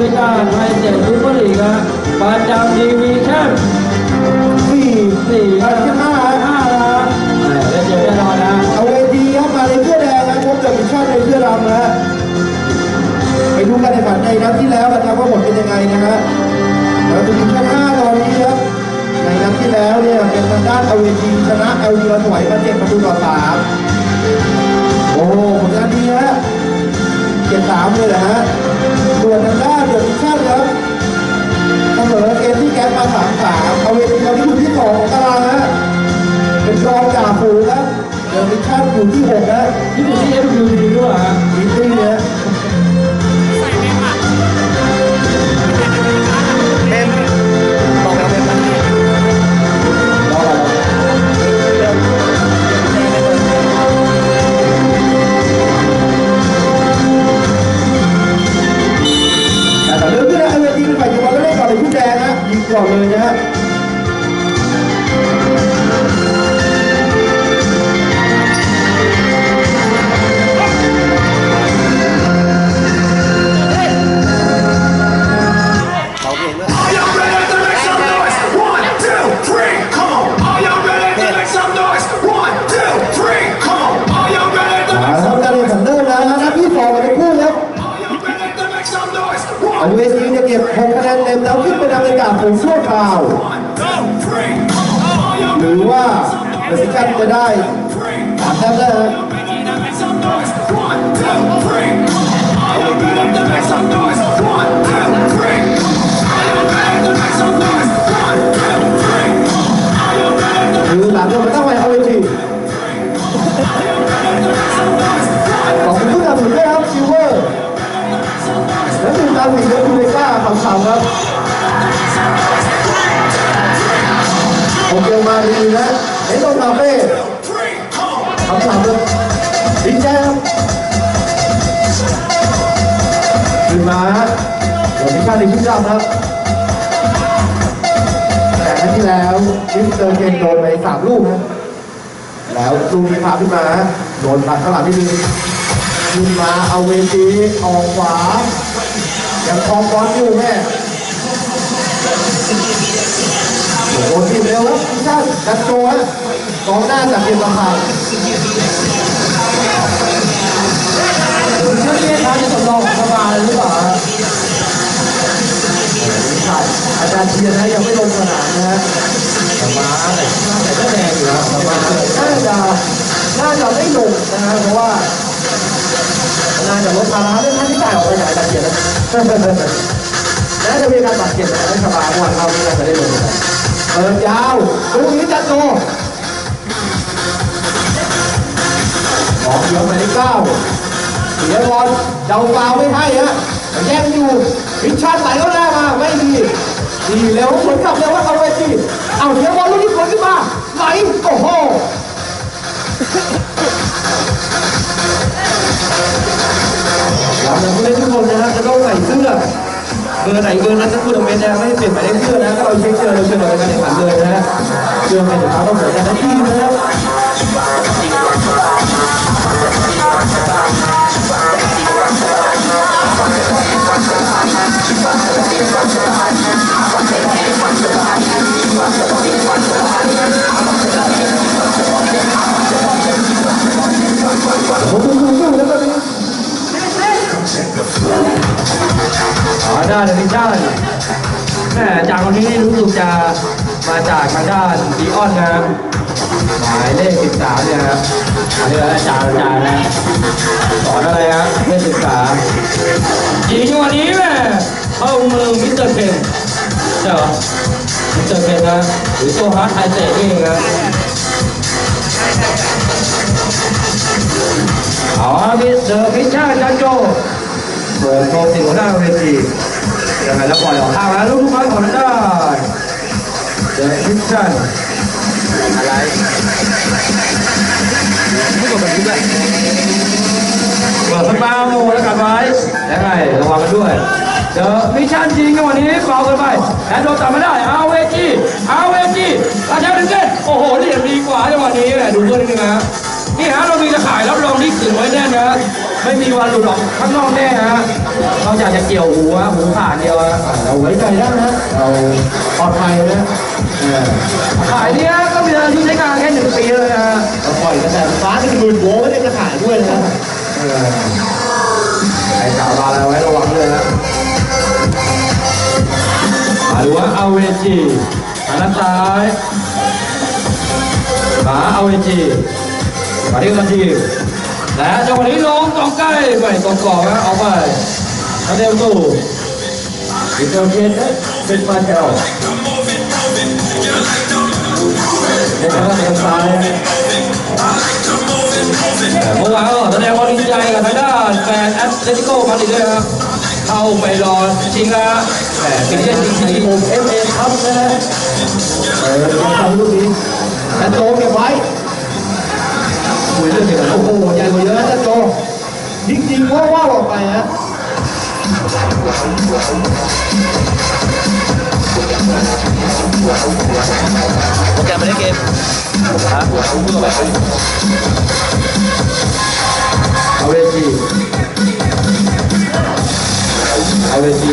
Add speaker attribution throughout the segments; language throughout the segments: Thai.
Speaker 1: รายการไทยเจ็ดซุปเปอร์ลีกครับประจำทีวีแชมป์
Speaker 2: สี่
Speaker 1: สี่
Speaker 2: อันที่ห้า
Speaker 1: ห้านะแหม่ได้เจอแน่นอนนะ
Speaker 2: เอาเวทีครับมาในเสื้อแดงนะพบกับมิชชั่นในเสื้อดำนะไปดูการแข่งขันในนัดที่แล้วนะครับว่าผลเป็นยังไงนะฮะเราจะมีแค่ห้าตอนนี้ครับในนัดที่แล้วเนี่ยเป็นทางด้านเอาเวทีชนะเอลดีมาถวายมาเจ็ดประตูต่อสาม เจ็ดสามเลยนะฮะส่วนทางด้านเดือะมิชชั่นครับเสมอเกมที่แก๊ปมาสามสามเอาเวทีเราที่อยู่ที่สองของตารางฮะเป็นรองจ่าฝูงนะเดือะมิชชั่นอยู่ที่หกนะ
Speaker 1: ที่อยู่ที่เอฟยูดีด้วยฮะ
Speaker 2: น
Speaker 3: เต็มแล้วขึ้น
Speaker 2: ไปทางอากาศของนชั่วคราว หรือว่าเม็กซิกันจะได้สามแต้มได้ฮะคือหลังจากมันต้องไปเอาไปทีขอบคุณทุกท่านด้วย และทีมตามถึงเดคูเลก้าขำๆครับโอเคมาดีนะเอ็นโดคาเฟ่
Speaker 4: three, come on.
Speaker 2: ขำๆครับดีใจครับขึ้นมาฮะเดี๋ยวมิชชั่นในชุดดำครับ แต่ครั้งที่แล้วมิสเตอร์เคนโดนไปสามลูกนะแล้วลูกนี้พาขึ้นมาโดนตัดข้างหลังนิดนึงขึ้นมาเอาเวทีออกขวา ยังคลองบอลอยู่แม่โอ้โหทีมเร็วครับทีมชาติดันโจฮะกองหน้าจากเพียงลำพัง
Speaker 1: เชื่อที่เขาจะสำรองของสภาหรือเปล่าฮะ
Speaker 2: ใช่อาจารย์เทียนนะยังไม่ลงสนามนะฮะ
Speaker 1: สมาแต่แต่ก็แดงอยู่นะสมา
Speaker 2: น่าจะน่าจะไม่ลงนะฮะเพราะว่า น่าจะลดภาระเรื่องค่าใช้จ่ายออกไปจากอาจารย์เทียนนะน่าจะมีการบาดเจ็บนะไม่สบายเมื่อวานเราไม่น่าจะได้ลงเปิดยาวลูกนี้จัดโตสองเดียวไปที่เก้าเสียบอลเจ้าฟาวไม่ให้ฮะแย่งอยู่วิชันไหลเข้าหน้มาไม่ดีดีเร็วสวนกลับเร็วว่าเอาไว้สิเอาเสียบอลลูกนี้สวนขึ้นมาไหลโอ้โห อย่างผู้เล่นทุกคนนะครับจะต้องใส่เสื้อเบอร์ไหนเบอร์นั้นทั้งคุณเมนนะไม่ได้เปลี่ยนหมายเลขเสื้อนะถ้าเราเช็คเสื้อเราเชื่อเราในการแข่งขันเลยนะฮะเสื้อเดี๋ยวเขาต้องเหมือนกันทั้งทีมนะครับ
Speaker 1: อ๋อด้านดิชั่นแม่จากคนนี้รู้สึกจะมาจากทางด้านดีออนนะครับหมายเลข 13 เนี่ยครับอันนี้อาจารย์อาจารย์นะสอนอะไรครับเลข13ยิงวันนี้แม่เข้ามือมิสเตอร์เคนใช่หรอมิสเตอร์เคนนะหรือโซฮาร์ดไทเตะเองครับเอามิสเตอร์พิชชาจันโจ เปิดโชว์สิ่งของหน้าเวทียังไงแล้วปล่อยออกข้างแล้วลูกทุกคนของได้เดอะพิชชั่น
Speaker 3: อะไรไม่กดแบบนี้ด้วย
Speaker 1: เปิดสปาโมแล้วกันไว้ยังไงระวังกันด้วยเดอะมิชชั่นจริงในวันนี้เบาเกินไปแอนโดนตัดไม่ได้เอาเวจีเอาเวจีราชาดึงเส้นโอ้โหเหลี่ยมดีกว่าในวันนี้แหละดูเพื่อนนิดนึงนะนี่ฮะเรามีจะขายรับรองที่ขืนไว้แน่นนะ ไม่มีวันหลุดออกข้างนอกแน่ฮะนอกจากจะเกี่ยวหูฮะหูขาดเดียวฮะ
Speaker 2: เราไว้ใจได้นะเราปลอดภัยนะเออ
Speaker 1: ขายเนี้ยก็มีอายุใช้งานแค่หนึ่งปีเลยนะฮะ
Speaker 2: เราปล่อยกระแสไฟฟ้าเป็นหมื่นโวลต์ไม่ได้จะขายด้วยนะเออ
Speaker 1: ใครสาวมาแล้วไว้ระวังด้วยนะมาดูว่าเอาเวจีหันด้านซ้ายมาเอาเวจีมาที่กันที และจังหวะนี้ลงตรงใกล้ไปตรงกอบนะเอาไปแล้วเดวตู้อีกเดียวเทียนเป็นมาแถวเด็กก็เทางซ้ายเมื่อวานก็แสดงความดีใจกับทางด้านแฟนแอตเลติโกมาดริดด้วยครับเข้าไปรอชิงแล้วฮะแหมเป็นเรื่องจริงจริง
Speaker 2: ผมเอฟเอครับนะฮะเออทำลูกนี้แต่โจเก็บไว้
Speaker 1: คุยเรื่องเกี่ยวกับ
Speaker 2: โอ้โหใหญ่กว่าเยอะนะแต่โจจริงๆว่าว่าออกไปฮะ
Speaker 3: โปรแกรมไม่ได้เกมฮะพูดกับแบบ
Speaker 1: เอาเวทีเอาเวที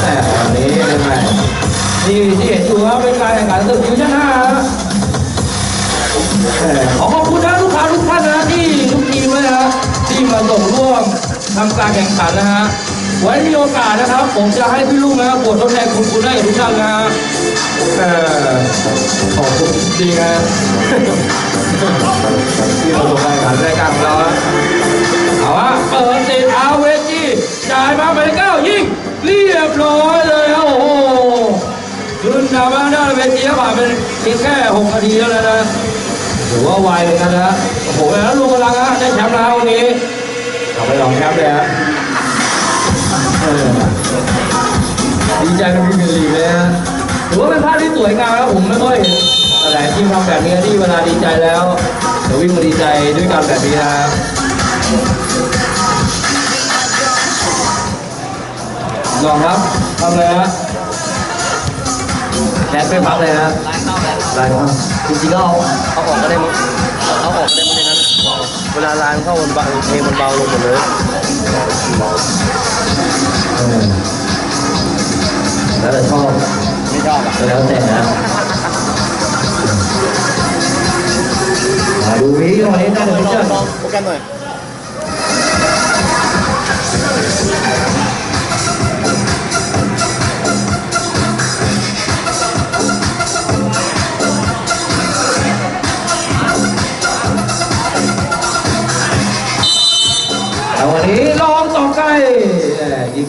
Speaker 1: แต่ตอนนี้เป็นไงที่ที่เห็นอยู่ว่าเป็นการแข่งขันศึกดิวิชั่นห้าฮะอขอ ส่งร่วมทำการแข่งขันนะฮะไว้มีโอกาสนะครับ ผมจะให้พี่ลุงนะครับบททดแทนคุณคุณได้กับทุกท่านนะฮะเอ่อขอบคุณจริงนะที่เราลงรายการรายการของเราเอาวะเปิดติดอาเวจีจ่ายมาไปเก้ายิงเรียบร้อยเลยครับโอ้โหขึ้นดาวมาด้านเวทีผ่านเป็นเพียงแค่หกนาทีแล้วนะถือว่าไวเหมือนกันนะโอ้โหแล้วลุงกำลังฮะได้แชมป์แล้ววันนี้ ลองแชมป์เลยฮะเออดีใจกับพี่เบลลีเลยฮะถือว่าเป็นภาพที่สวยงามแล้วผมไม่ค่อยเห็นหลายทีมทำแบบนี้ที่เวลาดีใจแล้วเดี๋ยววิ่งมาดีใจด้วยกันแบบนี้นะครับลองครับทำเลยฮะแคสไม่พักเลยฮะ
Speaker 3: ร้านเข้าแล้ว
Speaker 1: ได้ครับจริงๆก็เอา
Speaker 3: เอาออกก็ได้มั้ง เวลาร้านเข้ามันเบาเพลงมันเบาลงหมดเลย
Speaker 1: เออแล้วแต่ชอบ
Speaker 3: ไม่ชอบอะ
Speaker 1: ก็แล้วแต่นะมาดูนี้วันนี้ได้เลย
Speaker 3: ลอง
Speaker 1: เจ้า
Speaker 3: ลองโปรแกรมหน่อย
Speaker 1: ลองต่อใกล้แหม่ยิง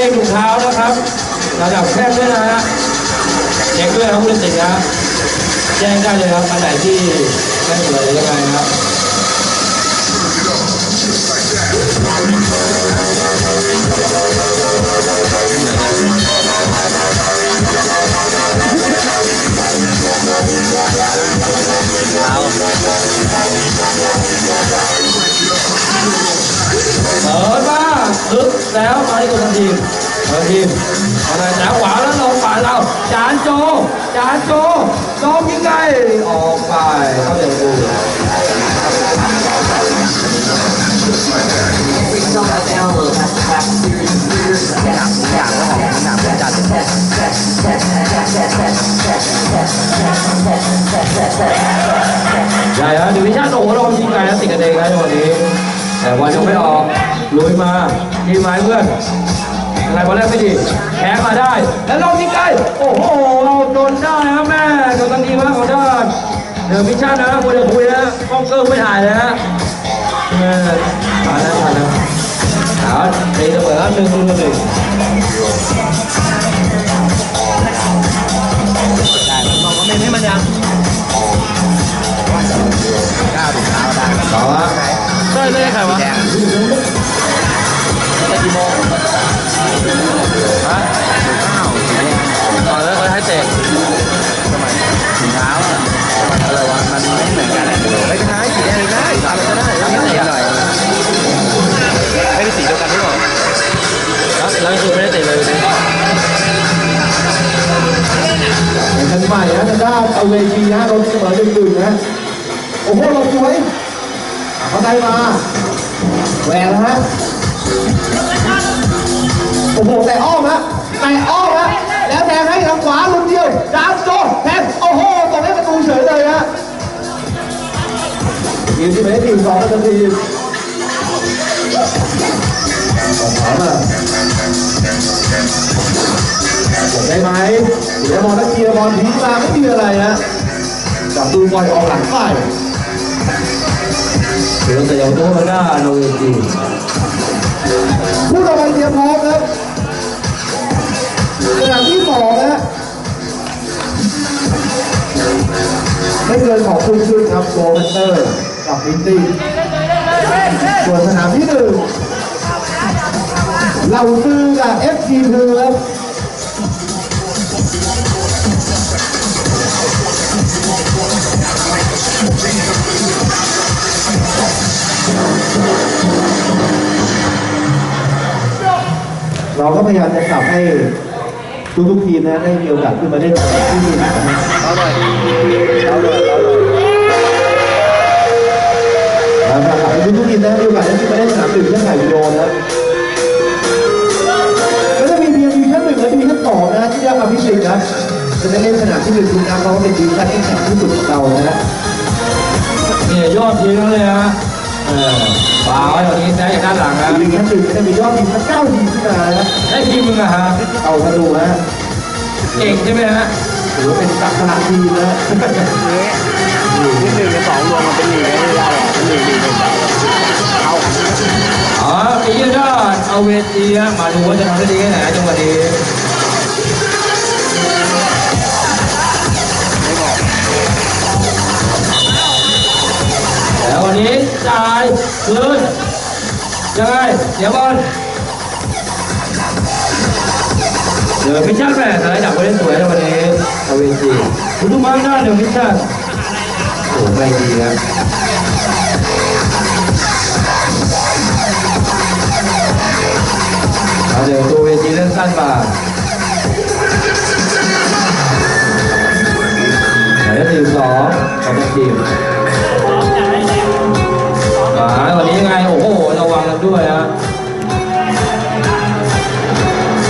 Speaker 3: ก้
Speaker 1: ถุงเท้านะครับระดับแคบด้วยนะฮะแจ้งด้วยครับผู้ติดนะแจ้งได้เลยครับอันไหนที่ไม่สวยหรือยังไงนะครับ แล้วมาที่คนทีมคนทีมอะไรแต่ขวาแล้วลงฝ่ายเราจานโจจานโจโจยิงไกลออกไปเข้าเดี๋ยวดู
Speaker 3: อด
Speaker 1: ใหญ่ฮะดิวิชั่นโอ้โหลองยิงไกลแล้วติดกันเองนะวันนี้ แต่วันยังไม่ออกลุยมาทีมไม้เพื่อนอะไรบอลแรกไม่ดีแพ้มาได้ แล้วลองยิงไกลโอ้โหเราโดนได้นะแม่กำลังดีมากของด้านเดอะมิชชั่นนะคุยจะคุยนะกล้องเกอร์ไม่ถ่ายเลยฮะเออผ่านแล้วผ่านแล้วเอาตีเสมอหนึ่งหนึ่งหนึ่ง
Speaker 3: ได้ลองคอมเมนต์ให้มันยังกล้าถุงเท้าได้
Speaker 1: ต่อ ฮ้
Speaker 3: ยเล่นใครวะแต่กี่โมงฮะต่อแล้วเขาให้เตะทำไมถุงเท้าอะไรวะ มันไม่เหมือนกันไม่ใช่สีแดงได้อะไรก็ได้แล้วไม่เตะหน่อยไม่ได้สีเดียวกันหรือเปล่าแล้วแล้วคือไม่ได้เตะเลยดิ
Speaker 2: แข่งขันใหม่นะทางด้านเอาเวทีนะราเสมอหนึ่งหนึ่งนะ เอาใจมา แหวนนะฮะ โอ้โห แต่อ้อมฮะแต่อ้อมฮะ แล้วแทงให้ทางขวาลุนเดียว ดาวโจแทง โอ้โหตรงนี้ประตูเฉยเลยฮะทีมที่ไม่ได้ทีมสองนาทีสองสามอะจบได้ไหมเดี๋ยวบอลนักเกียร์บอลทิ้งมาไม่มีอะไรนะจับดูบอลออกหลังไป
Speaker 1: เดี๋ยวแต่ยังโตมาหน้าโนเวจี
Speaker 2: ผู้ต่อไปเตรียมพร้อมครับสนามที่สองนะไม่เกินของคุณชื่อครับโกลเตอร์กับมินตี้ส่วนสนามที่หนึ่งเราซื้อกับ FG คือครับ เราก็พยายามจะกลับให้ทุกๆทีมนะได้มีโอกาสขึ้นมาเล่นในที่ดีนะครับ
Speaker 3: เอาหน่อยเอาหน่อยเอาหน่อย
Speaker 2: เราจะกลับให้ทุกๆทีมนะมีโอกาสได้ขึ้นมาเล่นสนามหนึ่งเพื่อถ่ายวิดีโอนะก็จะมีเพียงดิวิชั่นหนึ่งและดิวิชั่นสองนะที่ได้มาพิเศษนะจะได้เล่นสนามที่หนึ่งดูนะเพราะว่าเป็นดิวิชั่นที่แข็งที่สุดของเรานะ
Speaker 1: เนี่ยยอดทีมนั้นเลยฮะ เออป่าไว้ตรงนี้นะอย่างด้านหลังนะ
Speaker 2: ดิวิชั่นหนึ่งก็จะมียอดทีมทั้งเก้าทีมขึ้นมานะ
Speaker 1: ได้ทีมมึงอะฮะ
Speaker 2: เอาธนูนะ
Speaker 1: เก่งใช่ไหมฮะ
Speaker 2: ถือว่าเป็นสักขนาดทีมนะ
Speaker 3: นี่หนึ่งกับสองรวมมันเป็นหนึ่งไม่ได้หรอกเป็นหนึ่งหนึ่งหนึ่งเอา
Speaker 1: อ๋อปียด้านเอาเวทีฮะมาดูว่าจะทำได้ดีแค่ไหนจังหวะนี้ แล้ววันนี้จ่ายคืนยังไงเดี๋ยวบอลเดี๋ยวพิชชั่นแม่สไลด์ดักไว้ได้สวยนะวันนี้เอาเวทีคุณดูมาหน้าเดี๋ยวพิชชั่นโอ้ไม่ดีครับเอาเดี๋ยวตัวเวทีเล่นสั้นมาหมายเลขสี่สองของเป็นทีม่าวันนี้ยังไง โอ้โห ระวังกันด้วยนะ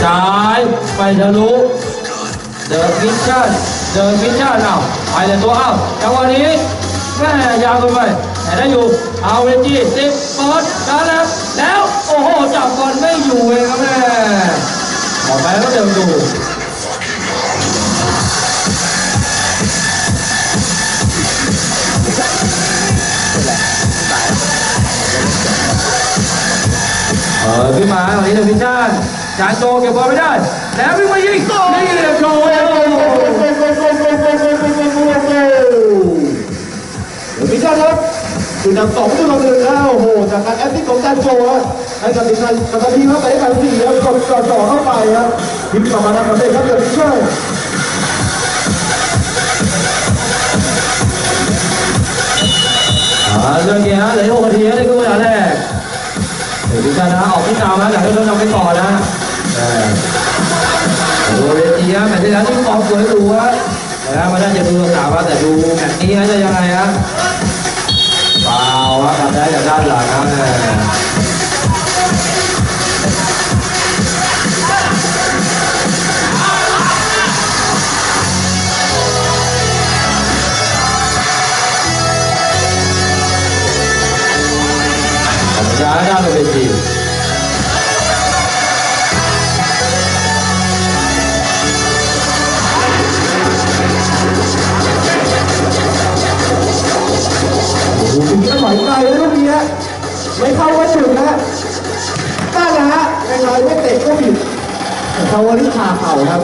Speaker 1: ซ้ายไปทะลุเดินมิชชั่นเดินมิชชั่นเอาไปเลยตัวเอาจังหวะนี้แม่ยาวเกินไปแต่ได้อยู่ เอาเวจีสิบเปิดแล้วแล้วแล้ว โอ้โห จับบอลไม่อยู่เองครับแม่ออกไปแล้วก็เดินดู เออขึ้นมาวันนี้เดวิชั่นจานโจเก็บบอลไม่ได้ แล้ววิ่งมายิงนี่โจโอ้
Speaker 2: เดี๋ยวมิชชั่นครับคือนำสองตัวหนึ่งแล้วโอ้โหจากการแอดมิของจันโจฮะให้กับทีมงานกับทีมเข้าไปได้แบบสี่ครับกดกดจ่อเข้าไปครับทีมต่อมาทำสำเร็จครับเดี๋ยวมิชชั่น
Speaker 1: อ่าเรื่องนี้ฮะเหลือ ฮะแมตช์ที่แล้วที่ฟอร์มสวยหรูฮะแต่แล้วมันน่าจะดูสาวๆแต่ดูแมตช์นี้ฮะจะยังไงฮะเปล่าฮะกลับได้จากด้านหลังนะแม่ย้ายด้านเวที
Speaker 2: วันนี้ขาเข่าครับ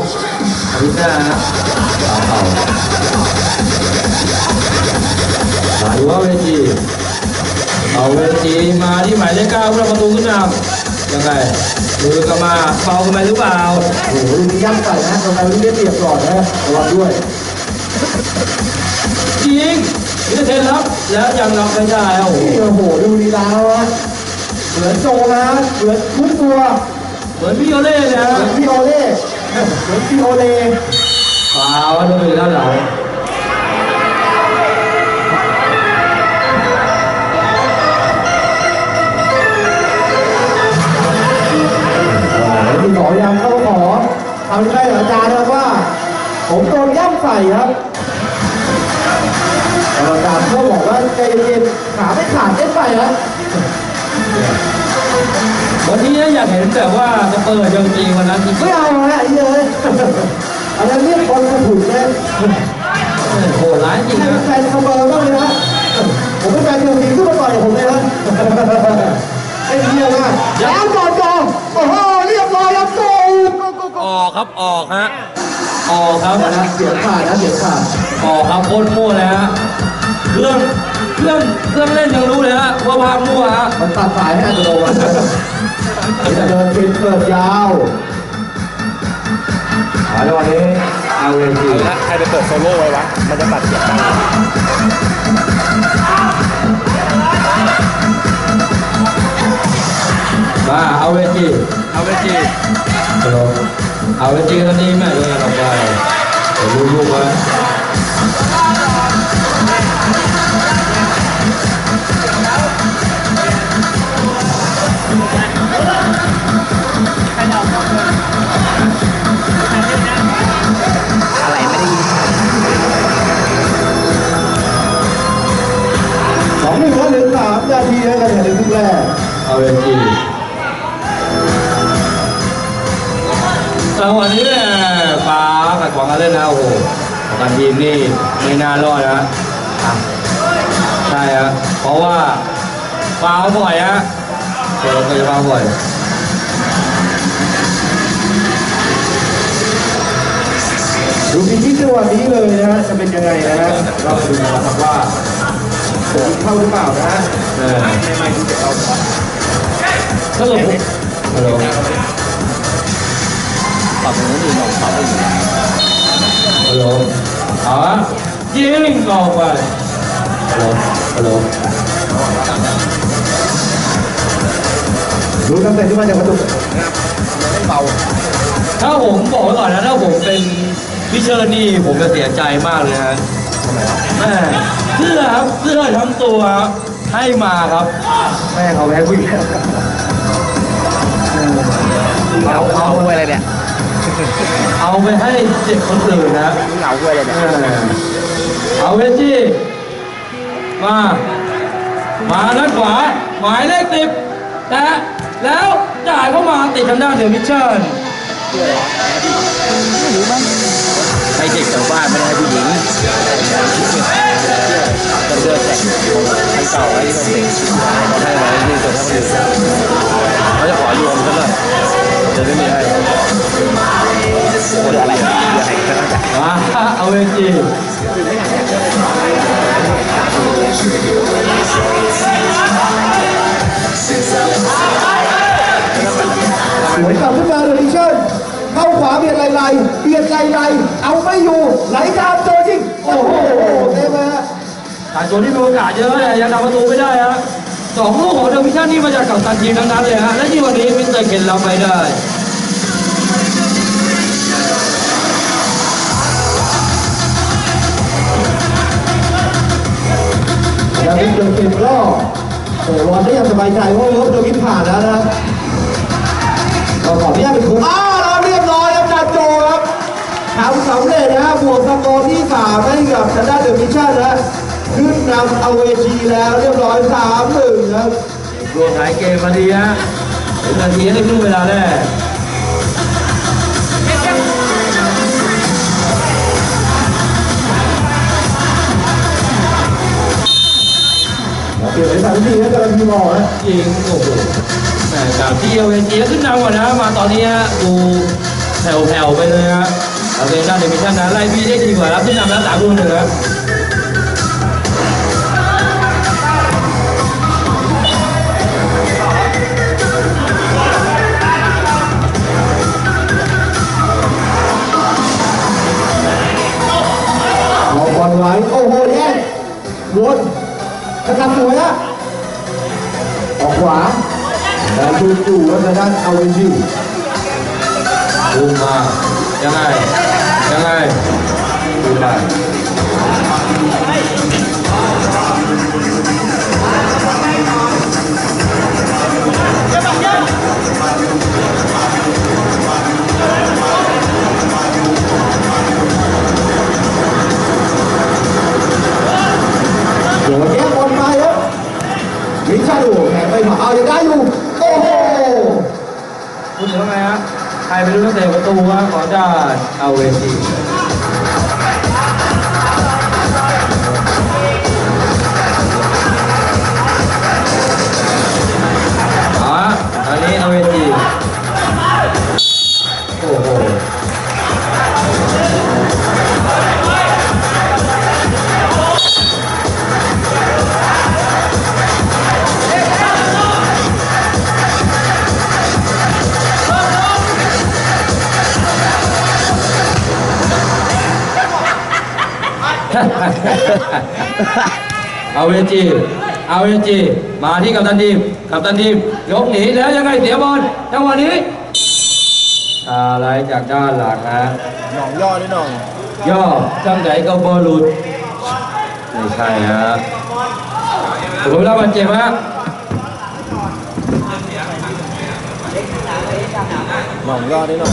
Speaker 1: อาทิตย์หน้านะสามเข่ามาดูว่าเวทีเอาเวทีมาที่หมายเลขเก้าผู้รับประตูขึ้นนำยังไงมือกลับมาเบากันไปหรือเปล่า
Speaker 2: โอ้โหลูกนี้ย่ำใส่นะตรงนั้นลูกนี้เปรียบก่อนนะระวังด้วย
Speaker 1: ยิงวิเทนรับ แล้วยังรับไม่ได้โอ้โห
Speaker 2: นี่โอ้โหดูดีแล้วนะเหมือนโจนะเหมือนทุกตัว
Speaker 1: เหมือนพี่โอเล่เลย
Speaker 2: เหมือนพี่โอเล่เหมือนพี่โอเล่
Speaker 1: ฟาวดนไปแล้วเหรอ
Speaker 2: ที่ขอยังเข้าขอทำให้อาจารย์นะว่า ผมโดนย่ำใส่ครับอาจารย์ก็บอกว่าใจเย็นขาไม่ขาดเล่นไปนะ
Speaker 1: วั นนี้อยากเห็นแบบว่าสเปอร์จริงๆวันนั้นจริง
Speaker 2: ไม่เอาฮะไอ้เหี้ยเลยอันนั้นเรียกบอลกระถุนนะ
Speaker 1: โหดร้ายจริง
Speaker 2: ให้
Speaker 1: นะ
Speaker 2: แฟนคาเบอร์บ้างเลยนะผมเป็นแฟนเชลซีขึ้นมาต่อยกับผมเลยนะไอ้เหี้ยมากแล้วก่อนก่อนโอ้โหเรียบร้อยแล้วโกโกโกโก
Speaker 3: ออกครับออกฮะ
Speaker 1: ออกครับ
Speaker 2: นะเสียงขาดนะเสียงขาด
Speaker 1: ออกครับโคตรมั่วเลยฮะเครื่อง เครื่องเครื่องเล่นยังรู้เลยฮะว่าภาพมั่วฮะ
Speaker 2: มันตัดสายให้อัตโนมัติเดินเป็นเปิดยาว
Speaker 1: เอาในวันนี้เอาเวที
Speaker 3: แล้วใครไปเปิดโซโล่ไว้วะ มันจะตัดเสียงดัง
Speaker 1: มาเอาเวที
Speaker 3: เอาไปจี
Speaker 1: ฮัลโหลเอาเวทีตอนนี้แม่เดินออกไปเดี๋ยวลูกๆไว้
Speaker 3: น่า
Speaker 2: ร
Speaker 1: อดนะอะใช่ฮะเพราะว่าฟาวล์บ่อยฮะเจอเคยฟาวล์บ่อย
Speaker 2: ดูพิธีจังหวะนี้เลยนะฮะจะเป็นยังไงนะฮะเราดูนะครับว่าผมเข้าหรือเปล่านะฮะ
Speaker 1: เออถ้าเกิดผมฮัลโหล
Speaker 3: ปรับตรงนู้นดีหน่อยปรับไปอีก
Speaker 1: ฮัลโหลเอาฮะ ยิงออกไปฮัลโหลฮัลโหล
Speaker 2: ดูตั้งแต่ที่มาจากประตู
Speaker 3: ไม่เบา
Speaker 1: ถ้าผมบอกไว้ก่อนนะถ้าผมเป็นพิเชอร์นี่ผมจะเสียใจมากเลยนะแม่เสื้อครับเสื้อทั้งตัวให้มาครับ
Speaker 2: แม่เขาแพ้ผู้หญิง
Speaker 3: เหงาเหงาด้วยอะไรเนี่ย
Speaker 1: เอาไปให้เด็กคนอื่นนะ
Speaker 3: เหงาด้วยอะไรเนี่ย
Speaker 1: เออ เอาเวจีมา มาด้านขวา หมายเลขสิบแต่แล้วจ่ายเข้ามาติดทางด้านเดอมิชชั่น
Speaker 3: ให้เด็กชาวบ้านไม่ได้ผู้หญิงเดินเดินแตกอันเก่าไว้ที่เป็นเด็กเขาให้ไว้ที่ตัวท่านอื่เขาจะขอรวมซะเลยจะไม่มีให้ คนอะไรเดี๋ยวให้ก็ต้องจ่าย
Speaker 1: มาเอาเวจี
Speaker 2: สวยกับขึ้นมาเลยดิชั่นเข้าขวาเบียดไหลไหลเบียดไหลไหลเอาไม่อยู่ไหลตามโจจริง โอ้โหเต็มเลยฮะ
Speaker 1: การตัวที่มีโอกาสเยอะแต่ยังทำประตูไม่ได้ฮะสองลูกของเดอะมิชั่นนี่มาจากกัปตันทีมทั้งนั้นเลยฮะ และที่วันนี้มิสเตอร์เคนรับไปได้
Speaker 2: แล้วเป็นเดินเกมก็โอ้รอดได้อย่างสบายใจเพราะรถเดินวิผ่านแล้วนะเราขออนุญาตเป็นครูอ้าวเราเรียบร้อยครับจานโจครับทำสำเร็จนะบวกสกอร์ที่สามให้กับทางด้านเดอะมิชชั่นนะขึ้นนำเอาเวทีแล้วเรียบร้อยสามหนึ่งครับ
Speaker 1: รวมท้ายเกมมาดีฮะถึงนาทีในครึ่งเวลาแรก
Speaker 2: เดี๋ยวไอ้สามทีนะกำลังมีมอฮะ
Speaker 1: จริงโอ้โหแต่จากที่เอเวจีแล้ขึ้นนำก่อนนะ มาตอนนี้ฮะดูแผ่วๆไปเลยฮะโอเคน่าเดมิชันนะไล่พี่ได้ดีกว่าแล้วขึ้นนำแล้วสามคนเลยนะอาบ
Speaker 2: อลไว้โอ้โหแอนวน กระทำสวยฮะออกขวาแต่จู่ๆว่าทางด้านเอาเวนจี
Speaker 1: ดูมายังไงยังไงดูไป
Speaker 2: เอายังได้อยู่ โอ้โห
Speaker 1: คุณถึงว่าไงฮะใครไม่รู้ตั้งแต่ประตูว่าของด้าเอาเวที เอาเวจีเอาเวจีมาที่กัปตันทีมกัปตันทีมยกหนีแล้วยังไงเสียบอลจังหวะนี้อะไรจากด้านหลังฮะ
Speaker 3: หน่องย่อนี่หน่อง
Speaker 1: ย่อจังไหนก็บอลหลุดไม่ใช่ฮะผมรับบาดเจ็บฮะ
Speaker 3: หน่องย่อนี่หน่อง